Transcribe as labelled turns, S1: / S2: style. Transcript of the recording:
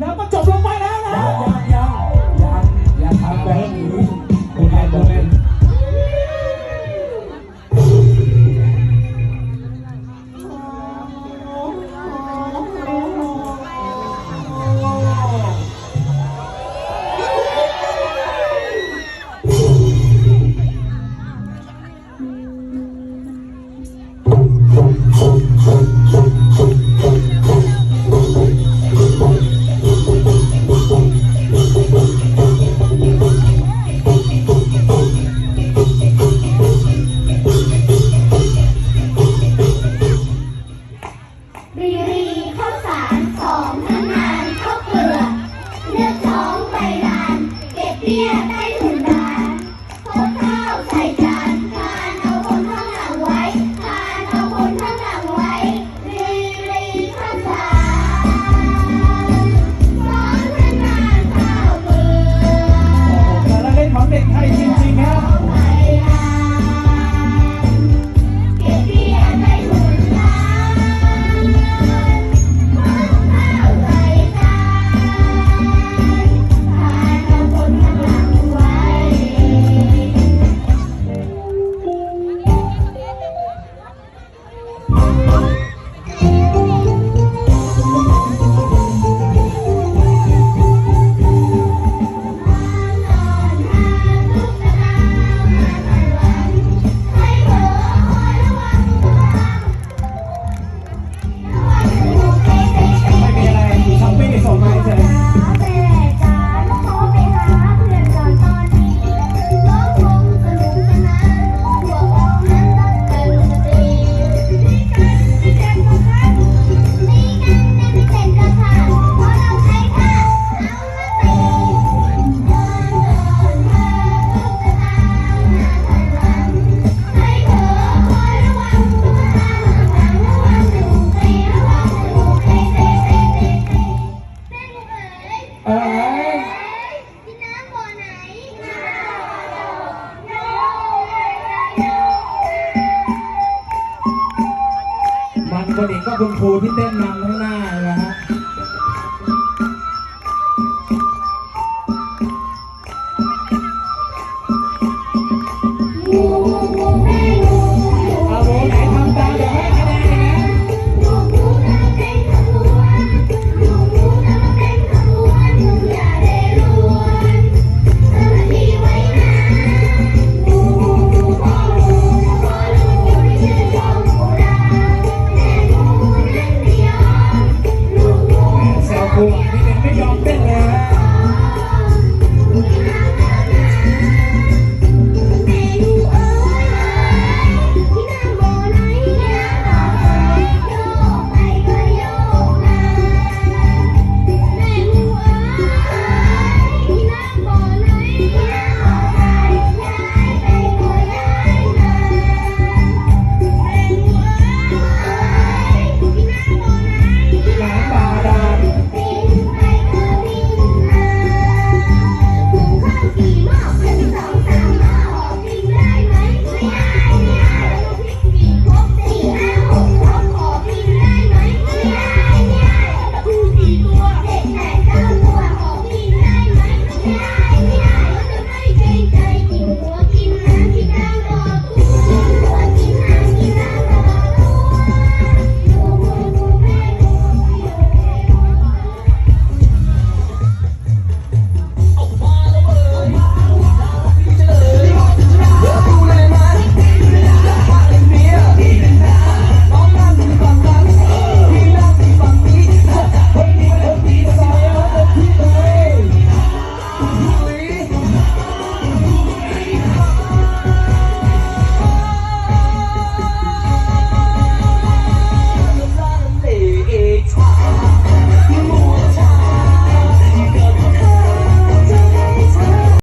S1: แล้วก็จบลงไปแล้วนะ คนอีกก็คุณครูที่เต้นนำข้างหน้านะฮะ